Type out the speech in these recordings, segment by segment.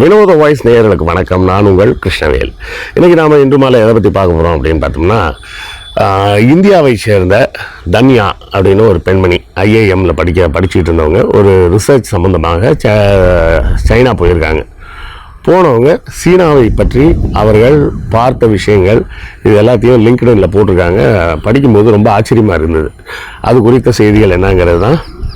வினோத வாய்ஸ் நேயர்களுக்கு வணக்கம். நான் உங்கள் கிருஷ்ணவேல். இன்றைக்கி நாம் இன்று மாலை எதை பற்றி பார்க்க போகிறோம் அப்படின்னு பார்த்தோம்னா இந்தியாவை சேர்ந்த தன்யா அப்படின்னு ஒரு பெண்மணி ஐஏஎம்மில் படிக்க படிச்சுட்டு இருந்தவங்க. ஒரு ரிசர்ச் சம்மந்தமாக ச- சைனா போயிருக்காங்க. போனவங்க சீனாவை பற்றி அவர்கள் பார்த்த விஷயங்கள் இது எல்லாத்தையும் லிங்க்டின்ல போட்டிருக்காங்க. படிக்கும்போது ரொம்ப ஆச்சரியமாக இருந்தது. அது குறித்த செய்திகள் என்னங்கிறது தான்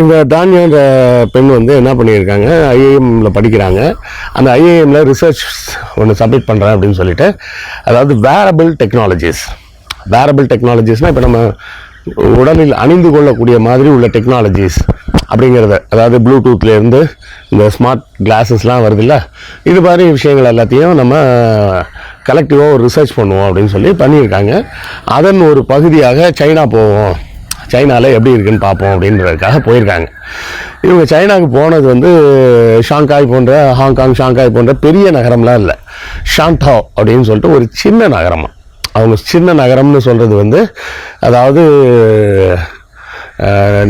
இந்த தானியான்ற பெண் வந்து என்ன பண்ணியிருக்காங்க? ஐஏஎம்மில் படிக்கிறாங்க. அந்த ஐஏஎம்மில் ரிசர்ச் ஒன்று சப்மிட் பண்ணுறேன் அப்படின்னு சொல்லிட்டு அதாவது வேரபிள் டெக்னாலஜிஸ் வேரபிள் டெக்னாலஜிஸ்னால் இப்போ நம்ம உடலில் அணிந்து கொள்ளக்கூடிய மாதிரி உள்ள டெக்னாலஜிஸ் அப்படிங்கிறத அதாவது ப்ளூடூத்லேருந்து இந்த ஸ்மார்ட் கிளாஸஸ்லாம் வருதுல்ல இது மாதிரி விஷயங்கள் எல்லாத்தையும் நம்ம கலெக்டிவாக ஒரு ரிசர்ச் பண்ணுவோம் அப்படின்னு சொல்லி பண்ணியிருக்காங்க. அதன் ஒரு பகுதியாக சைனா போவோம். சைனாவில் எப்படி இருக்குன்னு பார்ப்போம் அப்படின்றதுக்காக போயிருக்காங்க. இவங்க சைனாவுக்கு போனது வந்து ஷாங்காய் போன்ற ஹாங்காங் ஷாங்காய் போன்ற பெரிய நகரம்லாம் இல்லை. ஷாங்டாவ் அப்படின்னு சொல்லிட்டு ஒரு சின்ன நகரமாக அவங்க சின்ன நகரம்னு சொல்கிறது வந்து அதாவது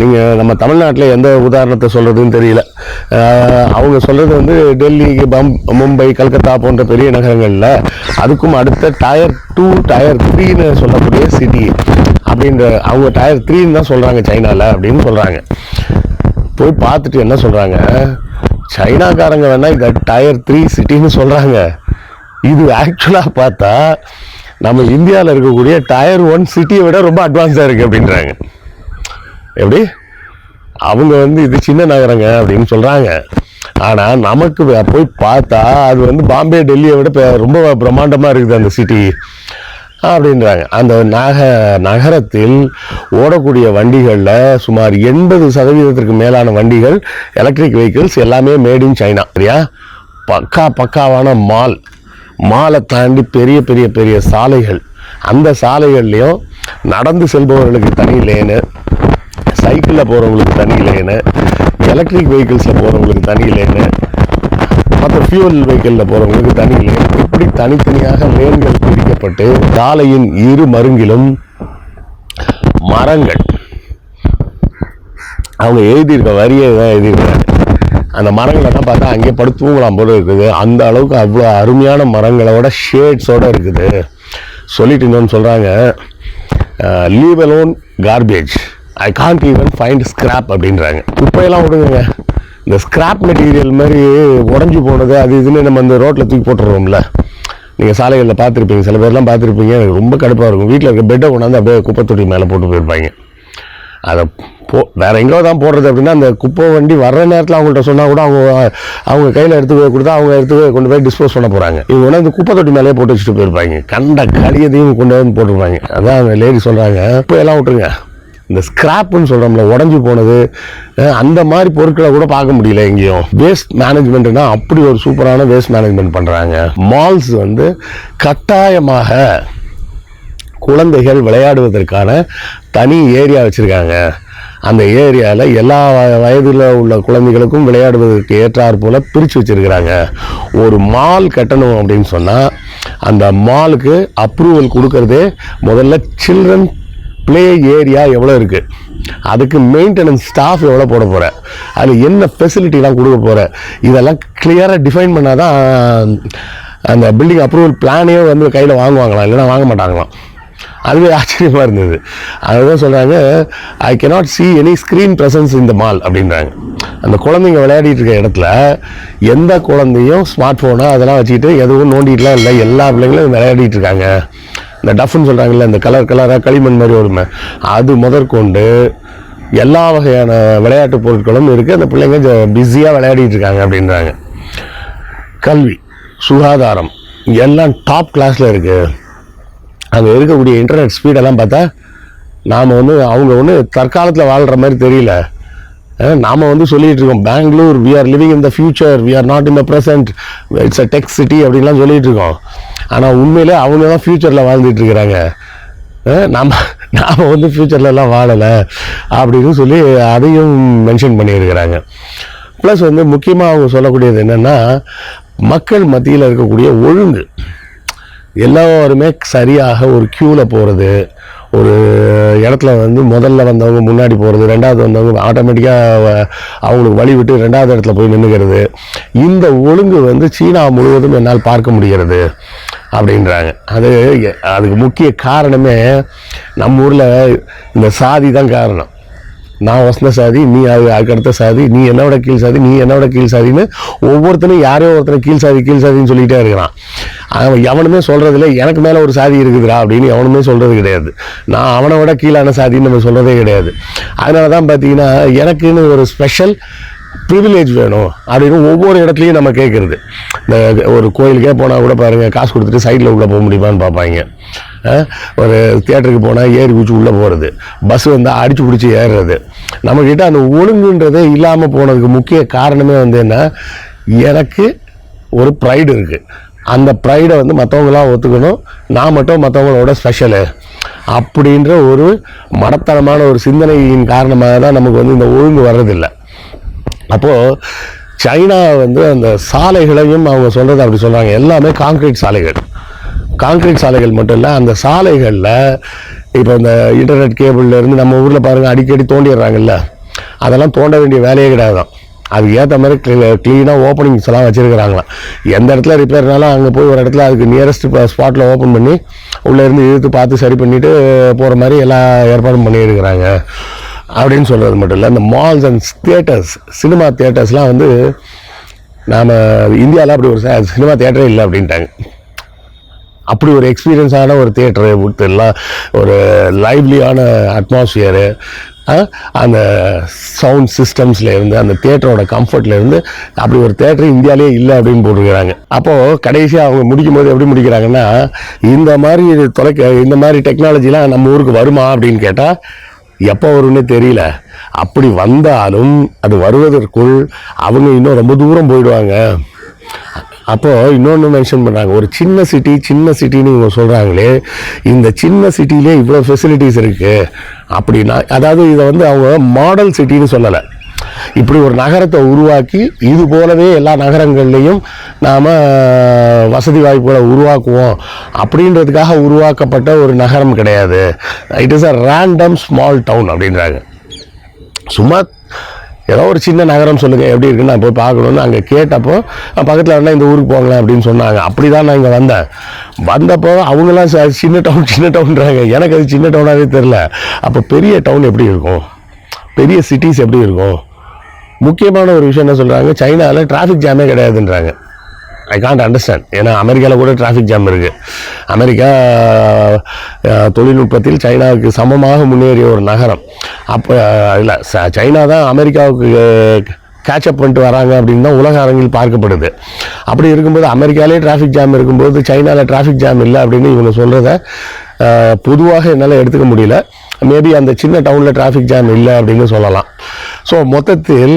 நீங்கள் நம்ம தமிழ்நாட்டில் எந்த உதாரணத்தை சொல்கிறதுன்னு தெரியல. அவங்க சொல்கிறது வந்து டெல்லி பம் மும்பை கல்கத்தா போன்ற பெரிய நகரங்களில் அதுக்கும் அடுத்த டயர் டூ டயர் த்ரீன்னு சொல்லக்கூடிய சிட்டி அப்படின்ற அவங்க டயர் த்ரீன்னு தான் சொல்கிறாங்க சைனாவில் அப்படின்னு சொல்கிறாங்க போய் பார்த்துட்டு என்ன சொல்கிறாங்க சைனாக்காரங்க வேணால் இந்த டயர் த்ரீ சிட்டின்னு சொல்கிறாங்க இது ஆக்சுவலாக பார்த்தா நம்ம இந்தியாவில் இருக்கக்கூடிய டயர் ஒன் சிட்டியை விட ரொம்ப அட்வான்ஸாக இருக்குது அப்படின்றாங்க. எப்படி? அவங்க வந்து இது சின்ன நகரங்க அப்படின்னு சொல்கிறாங்க ஆனால் நமக்கு போய் பார்த்தா அது வந்து பாம்பே டெல்லியை விட ரொம்ப பிரம்மாண்டமாக இருக்குது அந்த சிட்டி அப்படின்றாங்க. அந்த நக நகரத்தில் ஓடக்கூடிய வண்டிகளில் சுமார் எண்பது சதவீதத்திற்கு மேலான வண்டிகள் எலக்ட்ரிக் வெஹிக்கிள்ஸ் எல்லாமே மேட் இன் சைனா சரியா? பக்கா பக்காவான மால் மாலை தாண்டி பெரிய பெரிய பெரிய சாலைகள். அந்த சாலைகள்லையும் நடந்து செல்பவர்களுக்கு தனி லேனு சைக்கிளில் போகிறவங்களுக்கு தனி லேனு எலக்ட்ரிக் வெஹிக்கிள்ஸில் போகிறவங்களுக்கு தனி லேனு இப்போ ஃபியூவல் வெஹிக்கிளில் போகிறவங்களுக்கு தனி லேன் இப்படி தனித்தனியாக லேன்கள் பிரிக்கப்பட்டு சாலையின் இரு மருங்கிலும் மரங்கள். அவங்க எழுதியிருக்க வரியை தான் எழுதியிருக்காங்க அந்த மரங்களெல்லாம் பார்த்தா அங்கே படுத்துவங்களாம் போல இருக்குது. அந்த அளவுக்கு அவ்வளோ அருமையான மரங்களோட ஷேட்ஸோட இருக்குது. சொல்லிட்டு இன்னொன்று சொல்கிறாங்க leave alone garbage I can't even find scrap அப்படின்றாங்க. குப்பையெல்லாம் விடுங்க இந்த ஸ்கிராப் மெட்டீரியல் மாதிரி உடஞ்சி போனது அது இதுன்னு நம்ம அந்த ரோட்டில் தூக்கி போட்டுருவோம்ல நீங்கள் சாலைகளில் பார்த்துருப்பீங்க சில பேர்லாம் பார்த்துருப்பீங்க எனக்கு ரொம்ப கடுப்பாக இருக்கும். வீட்டில் இருக்க பெட்டை கொண்டாந்து அப்படியே குப்பை தொட்டி மேலே போட்டு போயிருப்பாங்க. அதை போ வேறு எங்கேயோ தான் போடுறது அப்படின்னா அந்த குப்பை வண்டி வர்ற நேரத்தில் அவங்கள்ட்ட சொன்னால் கூட அவங்க அவங்க கையில் எடுத்து போய் கொடுத்தா அவங்க எடுத்து போய் கொண்டு போய் டிஸ்போஸ் பண்ண போகிறாங்க இவங்க வந்து அந்த குப்பை தொட்டி மேலேயே போட்டு வச்சுட்டு போயிருப்பாங்க. கண்ட கழியதையும் கொண்டு வந்து போட்டிருப்பாங்க. அதான் அந்த லேடி சொல்கிறாங்க இப்போ எல்லாம் விட்டுருங்க. இந்த ஸ்கிராப்புன்னு சொல்கிறோம்ல உடஞ்சி போனது அந்த மாதிரி பொருட்களை கூட பார்க்க முடியல எங்கேயும். வேஸ்ட் மேனேஜ்மெண்ட்னா அப்படி ஒரு சூப்பரான வேஸ்ட் மேனேஜ்மெண்ட் பண்ணுறாங்க மால்ஸ் வந்து கட்டாயமாக குழந்தைகள் விளையாடுவதற்கான தனி ஏரியா வச்சுருக்காங்க. அந்த ஏரியாவில் எல்லா வயதில் உள்ள குழந்தைகளுக்கும் விளையாடுவதற்கு ஏற்றாற் போல் பிரித்து வச்சுருக்கிறாங்க. ஒரு மால் கட்டணும் அப்படின்னு சொன்னால் அந்த மாலுக்கு அப்ரூவல் கொடுக்கறதே முதல்ல சில்ட்ரன் ப்ளே ஏரியா எவ்வளோ இருக்குது அதுக்கு மெயின்டெனன்ஸ் ஸ்டாஃப் எவ்வளோ போட போகிற அதில் என்ன ஃபெசிலிட்டிலாம் கொடுக்க போகிற இதெல்லாம் கிளியராக டிஃபைன் பண்ணால் தான் அந்த பில்டிங் அப்ரூவல் பிளானே வந்து கையில் வாங்குவாங்களாம் இல்லைன்னா வாங்க மாட்டாங்களாம். அதுவே ஆச்சரியமாக இருந்தது. அதுதான் சொல்கிறாங்க I cannot see any screen presence இந்த மால் அப்படின்றாங்க. அந்த குழந்தைங்க விளையாடிட்டு இருக்க இடத்துல எந்த குழந்தையும் ஸ்மார்ட் ஃபோனு அதெல்லாம் வச்சுக்கிட்டு எதுவும் நோண்டிகிட்டுலாம் இல்லை. எல்லா பிள்ளைங்களும் விளையாடிட்டு இருக்காங்க. இந்த டஃப்னு சொல்கிறாங்கல்ல இந்த கலர் கலராக களிமண் மாதிரி வருமே. அது முதற்கொண்டு எல்லா வகையான விளையாட்டு பொருட்களும் இருக்குது அந்த பிள்ளைங்க பிஸியாக விளையாடிட்டு இருக்காங்க அப்படின்றாங்க. கல்வி சுகாதாரம் எல்லாம் டாப் கிளாஸில் இருக்குது அங்கே இருக்கக்கூடிய இன்டர்நெட் ஸ்பீடெல்லாம் பார்த்தா நாம் வந்து அவங்க ஒன்று தற்காலத்தில் வாழ்கிற மாதிரி தெரியல. நாம் வந்து சொல்லிகிட்டு இருக்கோம் Bangalore we are living in the future we are not in the present it's a tech city அப்படின்லாம் சொல்லிகிட்டு இருக்கோம். ஆனால் உண்மையிலே அவங்க தான் ஃப்யூச்சரில் வாழ்ந்துட்டு இருக்கிறாங்க. நம்ம நாம் வந்து ஃப்யூச்சர்லலாம் வாழலை அப்படின்னு சொல்லி அதையும் மென்ஷன் பண்ணியிருக்கிறாங்க. ப்ளஸ் வந்து முக்கியமாக அவங்க சொல்லக்கூடியது என்னென்னா மக்கள் மத்தியில் இருக்கக்கூடிய ஒழுங்கு. எல்லாருமே சரியாக ஒரு க்யூவில் போகிறது ஒரு இடத்துல வந்து முதல்ல வந்தவங்க முன்னாடி போகிறது ரெண்டாவது வந்தவங்க ஆட்டோமேட்டிக்காக அவங்களுக்கு வழி விட்டு ரெண்டாவது இடத்துல போய் நின்றுக்கிறது இந்த ஒழுங்கு வந்து சீனா முழுவதும் என்னால் பார்க்க முடிகிறது. அப்படின்றாங்க. அது அதுக்கு முக்கிய காரணமே நம்ம ஊரில் இந்த சாதி தான் காரணம். நான் வசந்த சாதி நீ அது அதுக்கடுத்த சாதி நீ என்னோட கீழ் சாதி நீ என்னோட கீழ் சாதின்னு ஒவ்வொருத்தனும் யாரோ ஒருத்தனை கீழ் சாதி கீழ் சாதின்னு சொல்லிக்கிட்டே இருக்கிறான். அவன் எவனுமே சொல்கிறதில்ல எனக்கு மேலே ஒரு சாதி இருக்குதுடா அப்படின்னு எவனுமே சொல்கிறது கிடையாது. நான் அவனை விட கீழான சாதின்னு நம்ம சொல்கிறதே கிடையாது. அதனால தான் பார்த்தீங்கன்னா எனக்குன்னு ஒரு ஸ்பெஷல் ப்ரிவிலேஜ் வேணும் அப்படின்னு ஒவ்வொரு இடத்துலையும் நம்ம கேட்குறது இந்த ஒரு கோயிலுக்கே போனால் கூட பாருங்கள் காசு கொடுத்துட்டு சைடில் உள்ளே போக முடியுமான்னு பார்ப்பாங்க. ஒரு தேட்டருக்கு போனால் ஏறி குச்சி உள்ளே போகிறது பஸ் வந்தால் அடிச்சு பிடிச்சி ஏறுறது. நம்மக்கிட்ட அந்த ஒழுங்குன்றதே இல்லாமல் போனதுக்கு முக்கிய காரணமே வந்து என்ன எனக்கு ஒரு ப்ரைடு இருக்குது அந்த ப்ரைடை வந்து மற்றவங்களாம் ஒத்துக்கணும் நான் மட்டும் மற்றவங்களோட ஸ்பெஷலு அப்படின்ற ஒரு மடத்தனமான ஒரு சிந்தனையின் காரணமாக தான் நமக்கு வந்து இந்த ஒழுங்கு வர்றதில்லை. அப்போது சைனா வந்து அந்த சாலைகளையும் அவங்க சொல்கிறது அப்படி சொல்கிறாங்க எல்லாமே காங்கிரீட் சாலைகள். காங்கிரீட் சாலைகள் மட்டும் இல்லை அந்த சாலைகளில் இப்போ இந்த இன்டர்நெட் கேபிள்லேருந்து நம்ம ஊரில் பாருங்கள் அடிக்கடி தோண்டிடுறாங்கல்ல. அதெல்லாம் தோண்ட வேண்டிய வேலையே கிடையாது தான் அதுக்கு ஏற்ற மாதிரி க்ளீனாக ஓப்பனிங்ஸ் எல்லாம் வச்சுருக்கிறாங்களாம். எந்த இடத்துல ரிப்பேர்னாலும் அங்கே போய் ஒரு இடத்துல அதுக்கு நியரஸ்ட் ஸ்பாட்டில் ஓப்பன் பண்ணி உள்ளே இருந்து இழுத்து பார்த்து சரி பண்ணிவிட்டு போகிற மாதிரி எல்லா ஏற்பாடும் பண்ணியிருக்கிறாங்க. அப்படின்னு சொல்கிறது மட்டும் இல்லை இந்த மால்ஸ் அண்ட் தியேட்டர்ஸ் சினிமா தியேட்டர்ஸ்லாம் வந்து நாம் இந்தியாவில் அப்படி ஒரு சினிமா தியேட்டரே இல்லை அப்படின்ட்டாங்க. அப்படி ஒரு எக்ஸ்பீரியன்ஸான ஒரு தியேட்டரு எல்லாம் ஒரு லைவ்லியான அட்மாஸ்ஃபியரு அந்த சவுண்ட் சிஸ்டம்ஸ்லேருந்து அந்த தியேட்டரோட கம்ஃபர்ட்லேருந்து அப்படி ஒரு தேட்டர் இந்தியாவிலே இல்லை அப்படின்னு போட்டிருக்கிறாங்க. அப்போது கடைசியாக அவங்க முடிக்கும் போது எப்படி முடிக்கிறாங்கன்னா இந்த மாதிரி தொலைக்க இந்த மாதிரி டெக்னாலஜிலாம் நம்ம ஊருக்கு வருமா அப்படின்னு கேட்டால் எப்போ வரும்னே தெரியல. அப்படி வந்தாலும் அது வருவதற்குள் அவங்க இன்னும் ரொம்ப தூரம் போயிடுவாங்க. அப்போது இன்னொன்று மென்ஷன் பண்ணுறாங்க ஒரு சின்ன சிட்டி சின்ன சிட்டின்னு இவங்க சொல்கிறாங்களே இந்த சின்ன சிட்டிலே இவ்வளோ ஃபெசிலிட்டிஸ் இருக்குது அப்படின்னா அதாவது இதை வந்து அவங்க மாடல் சிட்டின்னு சொல்லலை. இப்படி ஒரு நகரத்தை உருவாக்கி இது போலவே எல்லா நகரங்கள்லையும் நாம் வசதி வாய்ப்புகளை உருவாக்குவோம். அப்படின்றதுக்காக உருவாக்கப்பட்ட ஒரு நகரம் கிடையாது. It is a random small town அப்படின்றாங்க. சும்மா ஏதோ ஒரு சின்ன நகரம் சொல்லுங்கள் எப்படி இருக்குன்னு நான் போய் பார்க்கணுன்னு அங்கே கேட்டப்போ பக்கத்தில் வேணா இந்த ஊருக்கு போங்களேன் அப்படின்னு சொன்னாங்க. அப்படி தான் நான் இங்கே வந்தேன். வந்தப்போ அவங்களாம் ச- சின்ன டவுன் சின்ன டவுன்றாங்க எனக்கு அது சின்ன டவுனாகவே தெரில அப்போ பெரிய டவுன் எப்படி இருக்கும்? பெரிய சிட்டிஸ் எப்படி இருக்கும்? முக்கியமான ஒரு விஷயம் என்ன சொல்கிறாங்க சைனாவில் டிராஃபிக் ஜாமே கிடையாதுன்றாங்க. ஐ காண்ட் அண்டர்ஸ்டாண்ட் ஏன்னா அமெரிக்காவில் கூட டிராஃபிக் ஜாம் இருக்குது அமெரிக்கா தொழில்நுட்பத்தில் சைனாவுக்கு சமமாக முன்னேறிய ஒரு நகரம். அப்போ இல்லை சைனா தான் அமெரிக்காவுக்கு கேட்சப் பண்ணிட்டு வராங்க அப்படின்னு தான் உலக அரங்கில் பார்க்கப்படுது. அப்படி இருக்கும்போது அமெரிக்காலே டிராஃபிக் ஜாம் இருக்கும்போது சைனாவில் டிராஃபிக் ஜாம் இல்லை அப்படின்னு இவங்க சொல்கிறத பொதுவாக என்னால் எடுத்துக்க முடியல. மேபி அந்த சின்ன டவுனில் டிராஃபிக் ஜாம் இல்லை அப்படின்னு சொல்லலாம். ஸோ மொத்தத்தில்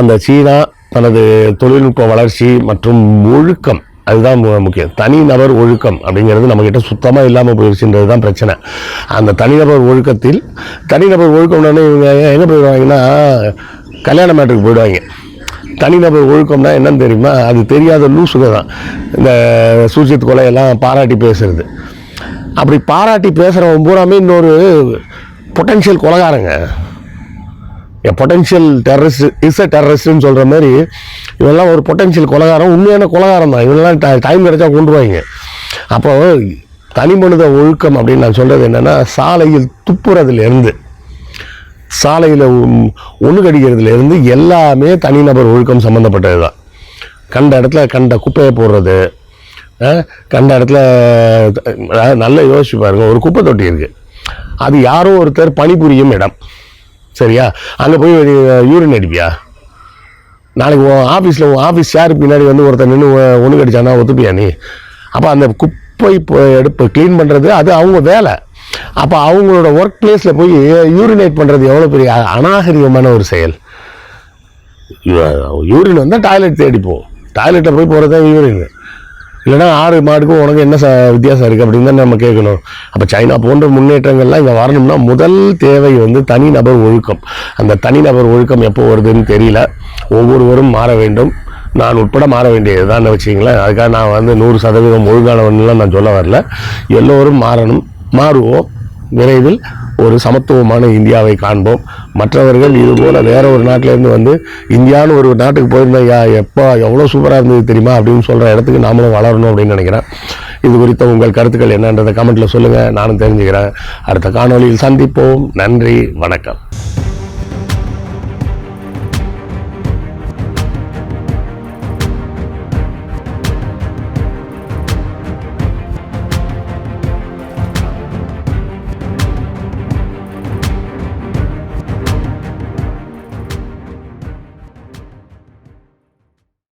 அந்த சீனா தனது தொழில்நுட்ப வளர்ச்சி மற்றும் ஒழுக்கம் அதுதான் முக்கியம். தனிநபர் ஒழுக்கம் அப்படிங்கிறது நம்மக்கிட்ட சுத்தமாக இல்லாமல் போயிடுச்சுன்றது தான் பிரச்சனை. அந்த தனிநபர் ஒழுக்கத்தில் தனிநபர் ஒழுக்கம்னு இவங்க எங்கே போயிடுவாங்கன்னா கல்யாண மேட்டுக்கு போயிடுவாங்க. தனிநபர் ஒழுக்கம்னா என்னன்னு தெரியுமா? அது தெரியாத லூசுக தான். இந்த சூசியத் கொலையெல்லாம் பாராட்டி பேசுறது. அப்படி பாராட்டி பேசுகிறவன் பூராமே இன்னொரு பொட்டன்ஷியல் கொலகாரங்க. பொட்டன்ஷியல் டெரரிஸ்ட் இஸ் அ டெரரிஸ்ட்னு சொல்கிற மாதிரி இவெல்லாம் ஒரு பொட்டன்ஷியல் கொலகாரம் உண்மையான கொலகாரம் தான். இவெல்லாம் டைம் கிடைச்சா கொண்டுருவாங்க அப்போ தனி மனித ஒழுக்கம் அப்படின்னு நான் சொல்கிறது என்னென்னா சாலையில் துப்புறதுலேருந்து சாலையில் ஒன்று கடிக்கிறதுலேருந்து எல்லாமே தனிநபர் ஒழுக்கம் சம்மந்தப்பட்டது தான். கண்ட இடத்துல கண்ட குப்பையை போடுறது கண்ட இடத்துல நல்ல நல்லா யோசிச்சு பாருங்கள் ஒரு குப்பை தொட்டி இருக்குது அது யாரோ ஒருத்தர் பணிபுரியும் இடம். சரியா? அங்கே போய் யூரின் அடிப்பியா நாளைக்கு உன் ஆஃபீஸில் உன் ஆஃபீஸ் சேர் பின்னாடி வந்து ஒருத்தர் நின்று ஒன்று கடிச்சானா ஒத்துப்பியா நீ? அப்போ அந்த குப்பை இப்போ எடுப்பு க்ளீன் பண்ணுறது அது அவங்க வேலை. அப்போ அவங்களோட ஒர்க் பிளேஸில் போய் யூரினேட் பண்ணுறது எவ்வளோ பெரிய அநாகரிகமான ஒரு செயல். யூரின் வந்தால் டாய்லெட் தேடிப்போம் டாய்லெட்டில் போய் போகிறது தான் யூரின் இல்லைன்னா ஆடு மாடுக்கும் உனக்கு என்ன ச வித்தியாசம் இருக்குது அப்படின்னு தான் நம்ம கேட்கணும். அப்போ சைனா போன்ற முன்னேற்றங்கள்லாம் இங்கே வரணும்னா முதல் தேவை வந்து தனிநபர் ஒழுக்கம். அந்த தனிநபர் ஒழுக்கம் எப்போ வருதுன்னு தெரியல. ஒவ்வொருவரும் மாற வேண்டும். நான் உட்பட மாற வேண்டியதுதான் வச்சிங்களேன் அதுக்காக நான் வந்து நூறு சதவீதம் ஒழுங்கானவன்லாம் நான் சொல்ல வரல. எல்லோரும் மாறணும். மாறுவோம். விரைவில் ஒரு சமத்துவமான இந்தியாவை காண்போம். மற்றவர்கள் இது போல் வேற ஒரு நாட்டிலேருந்து வந்து இந்தியான்னு ஒரு நாட்டுக்கு போயிருந்தேன் யா எப்போ எவ்வளோ சூப்பராக இருந்தது தெரியுமா? அப்படின்னு சொல்கிற இடத்துக்கு நாமளும் வளரணும் அப்படின்னு நினைக்கிறேன். இது குறித்த உங்கள் கருத்துக்கள் என்னன்றதை கமெண்ட்டில் சொல்லுங்கள் நானும் தெரிஞ்சுக்கிறேன். அடுத்த காணொளியில் சந்திப்போம். நன்றி. வணக்கம்.